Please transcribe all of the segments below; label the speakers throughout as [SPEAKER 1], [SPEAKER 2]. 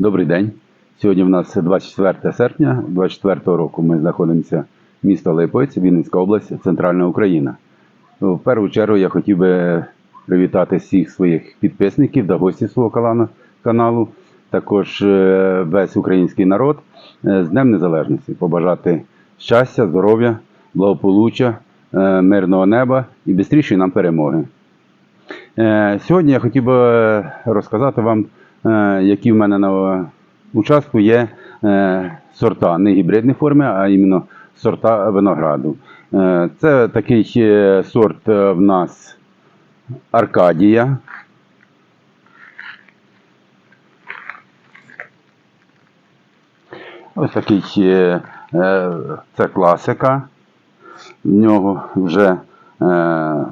[SPEAKER 1] Добрий день. Сьогодні в нас 24 серпня 24 року. Ми знаходимося в місто Липовець, Вінницька область, Центральна Україна. В першу чергу я хотів би привітати всіх своїх підписників та гостів свого каналу, також е, весь український народ е, з Днем Незалежності. Побажати щастя, здоров'я, благополуччя, е, мирного неба і швидшої нам перемоги. Сьогодні я хотів би розказати вам, які в мене на участку є е, сорта, не гібридні форми, а іменно сорта винограду. Е, Це такий е, сорт е, в нас Аркадія. Ось такий е, е, це класика. В нього вже е,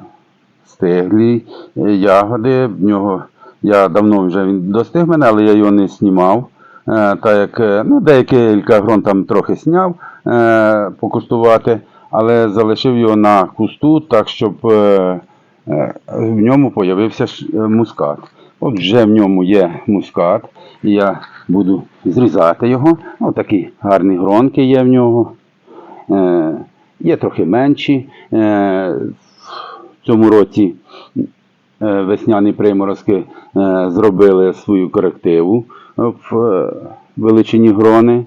[SPEAKER 1] стиглі е, ягоди. В нього я давно вже він достиг мене, але я його не знімав. Е, так як е, ну, декілька грон там трохи сняв е, покуштувати, але залишив його на кусту, так щоб е, в ньому з'явився мускат. От вже в ньому є мускат, і я буду зрізати його. Ось такі гарні гронки є в нього. Є трохи менші. В цьому році весняні приморозки е, зробили свою корективу в е, величині грони,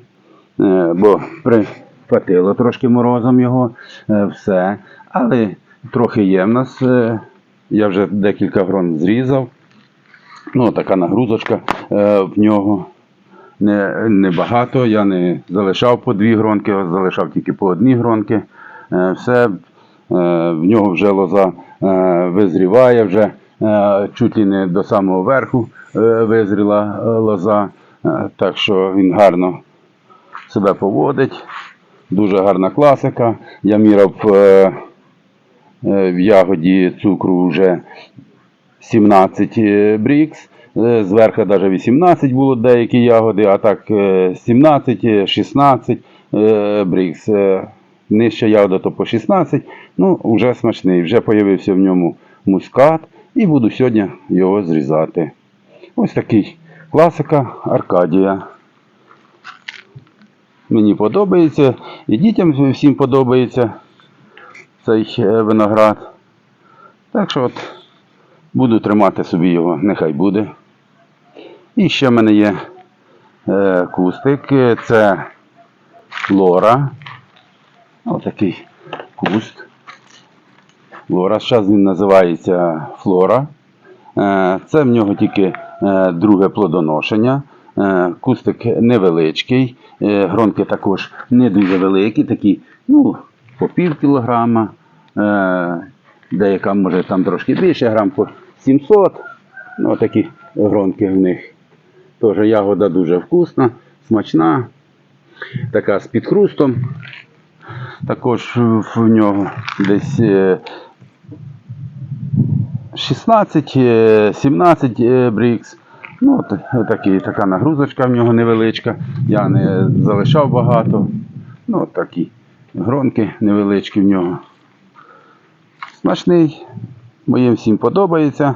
[SPEAKER 1] е, бо прихватило трошки морозом його е, все. Але трохи є в нас. е, Я вже декілька грон зрізав. Ну, така нагрузочка е, в нього. Не, не багато, я не залишав по дві гронки, залишав тільки по одній гронки. Е, все, е, в нього вже лоза е, визріває, вже е, чуть ли не до самого верху е, визріла е, лоза. Е, так що він гарно себе поводить. Дуже гарна класика. Я міряв е, е, в ягоді цукру вже 17 е, брікс. Е, Зверху навіть 18 було деякі ягоди, а так е, 17, е, 16 е, брікс. Е, Нижча ягода то по 16. Ну, вже смачний. Вже з'явився в ньому мускат і буду сьогодні його зрізати. Ось такий класика Аркадія. Мені подобається, і дітям всім подобається цей виноград. Так що от буду тримати собі його, нехай буде. І ще в мене є е, кустик, е, це лора. Отакий куст. Лора. Зараз він називається флора. Е, Це в нього тільки е, друге плодоношення. Е, Кустик невеличкий, гронки також не дуже великі, такі, ну, по пів кілограма, деяка може там трошки більше, грам по 700. Ну, такі гронки в них. Теж ягода дуже вкусна, смачна, така з підхрустом. Також в нього десь 16-17 е, брікс. Ну, от, така нагрузочка в нього невеличка. Я не залишав багато. Ну, от такі гронки невеличкі в нього. Смачний. Моїм всім подобається.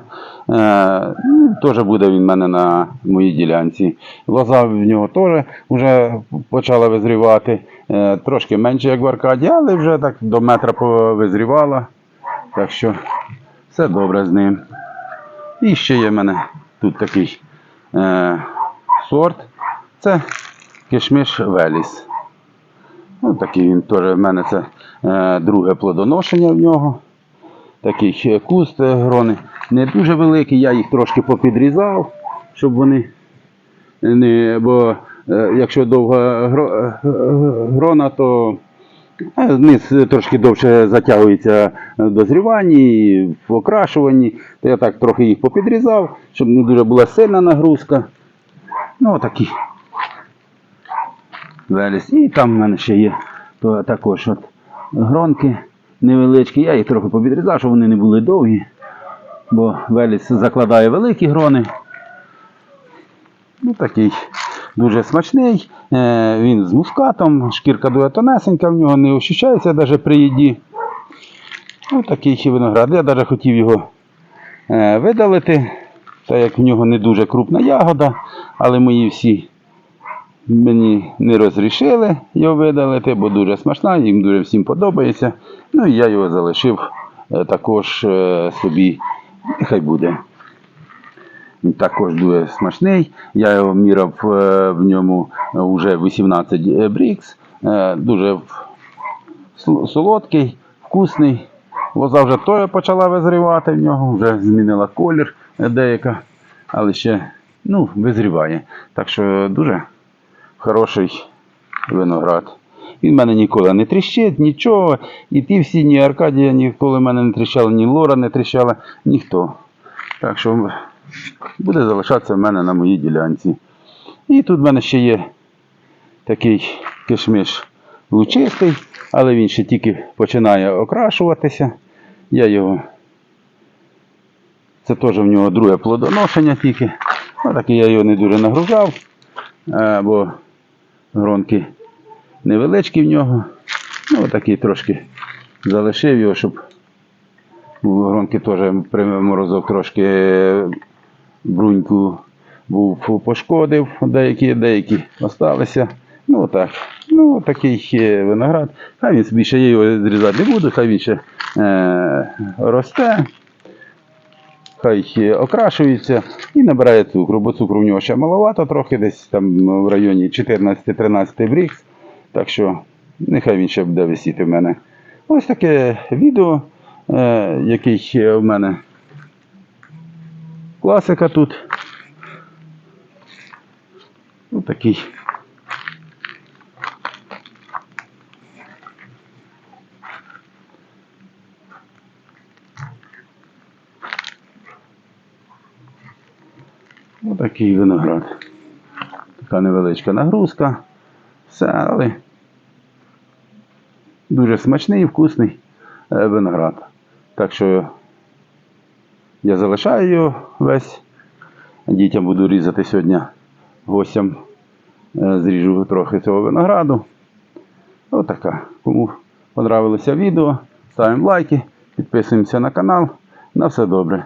[SPEAKER 1] Е, ну, теж буде він в мене на моїй ділянці. Лоза в нього теж вже почала визрівати. Е, трошки менше, як в Аркаді, але вже так до метра повизрівала. Так що все добре з ним. І ще є в мене тут такий е, сорт. Це кишмиш Веліс. Ну, такий він теж в мене це е, друге плодоношення в нього. Такий куст грони. Не дуже великий, я їх трошки попідрізав, щоб вони не. Бо е, якщо довга е, грона, то низ трошки довше затягується в дозріванні, в окрашуванні. То я так трохи їх попідрізав, щоб не дуже була сильна нагрузка. Ну, отакі. Веліс. І там в мене ще є то також от гронки невеличкі. Я їх трохи попідрізав, щоб вони не були довгі. Бо Веліс закладає великі грони. Ну, такий дуже смачний. Е, він з мускатом, шкірка дуже тонесенька, в нього не ощущається навіть при їді. Ну, такий ще виноград. Я навіть хотів його е, видалити, так як в нього не дуже крупна ягода, але мої всі Мені не розрішили його видалити, бо дуже смачна, їм дуже всім подобається. Ну і я його залишив е, також собі. Нехай буде. Також дуже смачний. Я його міряв е, в ньому вже 18 брікс. Е, Дуже солодкий, вкусний. Лоза вже теж почала визрівати в нього, вже змінила колір е, деяка, але ще ну, визріває. Так що дуже хороший виноград. Він в мене ніколи не тріщить, нічого. І ті всі, ні Аркадія ніколи в мене не тріщали, ні Лора не тріщала, ніхто. Так що буде залишатися в мене на моїй ділянці. І тут в мене ще є такий кишмиш лучистий, але він ще тільки починає окрашуватися. Я його. Це теж в нього друге плодоношення тільки. Отакий я його не дуже нагружав, е, бо гронки невеличкі в нього. Ну, отакий трошки залишив його, щоб гронки теж при морозок трошки бруньку був пошкодив, деякі, деякі осталися. Ну так. Ну, такий виноград. Хай він ще я його зрізати не буду, хай він ще е, росте, хай окрашується і набирає цукру, бо цукру в нього ще маловато, трохи десь там в районі 14-13 брікс. Так що нехай він ще буде висіти в мене. Ось таке відео, е, який в мене класика тут. Ось такий. Ось такий виноград. Така невеличка нагрузка. Все, але дуже смачний і вкусний е, виноград. Так що я залишаю його весь. Дітям буду різати сьогодні гостям. е, Зріжу трохи цього винограду. Отака. Кому понравилося відео, ставимо лайки, підписуємося на канал. На все добре.